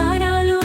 హారాలు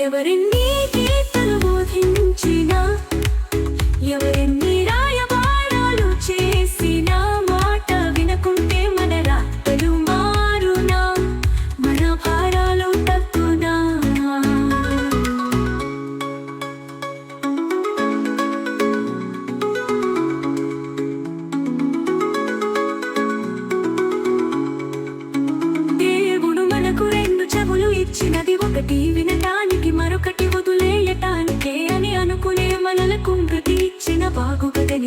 ఎవరిని గీతలు బోధించినా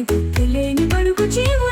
బుద్ధి లేని బడుగు జీవులం